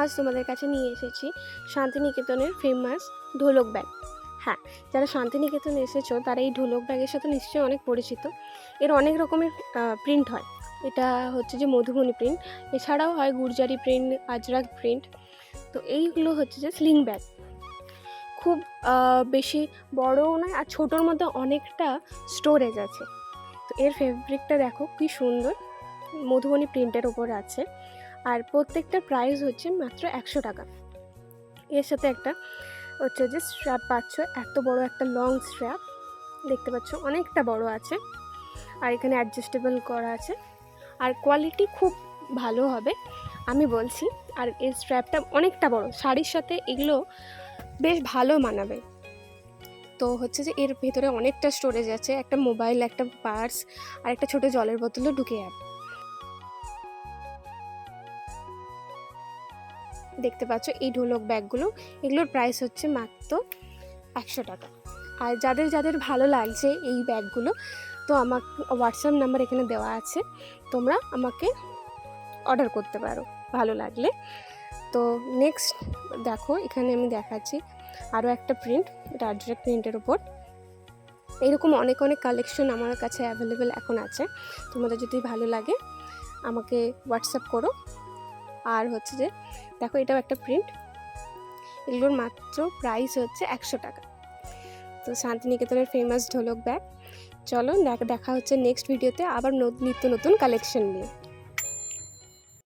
আজ তোমাদের কাছে নিয়ে এসেছি শান্তিনিকেতনের ফেমাস ঢোলক ব্যাগ। হ্যাঁ যারা শান্তিনিকেতনে এসেছ, তারা এই ঢোলক ব্যাগের সাথে নিশ্চয়ই অনেক পরিচিত। এর অনেক রকমের প্রিন্ট হয়। এটা হচ্ছে যে মধুবনী প্রিন্ট এছাড়াও হয় গুর্জারি প্রিন্ট আজরাক প্রিন্ট তো এইগুলো হচ্ছে যে স্লিং ব্যাগ খুব বেশি বড়ও নয় আর ছোটোর মধ্যে অনেকটা স্টোরেজ আছে। তো এর ফেব্রিকটা দেখো কি সুন্দর। মধুবনী প্রিন্টের ওপর আছে। আর প্রত্যেকটা প্রাইস হচ্ছে মাত্র একশো টাকা। এর সাথে একটা হচ্ছে যে স্ট্র্যাপ পাচ্ছ, এত বড় একটা লং স্ট্র্যাপ দেখতে পাচ্ছ অনেকটা বড় আছে। আর এখানে অ্যাডজাস্টেবল করা আছে। আর কোয়ালিটি খুব ভালো হবে, আমি বলছি। আর এর স্ট্র্যাপটা অনেকটা বড়, শাড়ির সাথে এগুলো বেশ ভালো মানাবে। তো হচ্ছে যে এর ভেতরে অনেকটা স্টোরেজ আছে, একটা মোবাইল একটা পার্স আর একটা ছোটো জলের বোতলও ঢুকে যাবে। দেখতে পাচ্ছ, এই ঢোলক ব্যাগগুলো, এগুলোর প্রাইস হচ্ছে মাত্র একশো টাকা। আর যাদের যাদের ভালো লাগছে এই ব্যাগগুলো, তো আমার হোয়াটসঅ্যাপ নাম্বার এখানে দেওয়া আছে, তোমরা আমাকে অর্ডার করতে পারো, ভালো লাগলে। তো নেক্সট দেখো, এখানে আমি দেখাচ্ছি আরও একটা প্রিন্ট এটা আর্জেক প্রিন্টের ওপর এরকম অনেক অনেক কালেকশন আমার কাছে অ্যাভেলেবেল এখন আছে। তোমাদের যদি ভালো লাগে, আমাকে হোয়াটসঅ্যাপ করো। আর হচ্ছে যে, দেখো এটাও একটা প্রিন্ট এগুলোর মাত্র প্রাইস হচ্ছে একশো টাকা। তো শান্তিনিকেতনের ফেমাস ঢোলক ব্যাগ। চলো দেখ- হচ্ছে নেক্সট ভিডিওতে আবার নিত্য নতুন কালেকশন নিয়ে।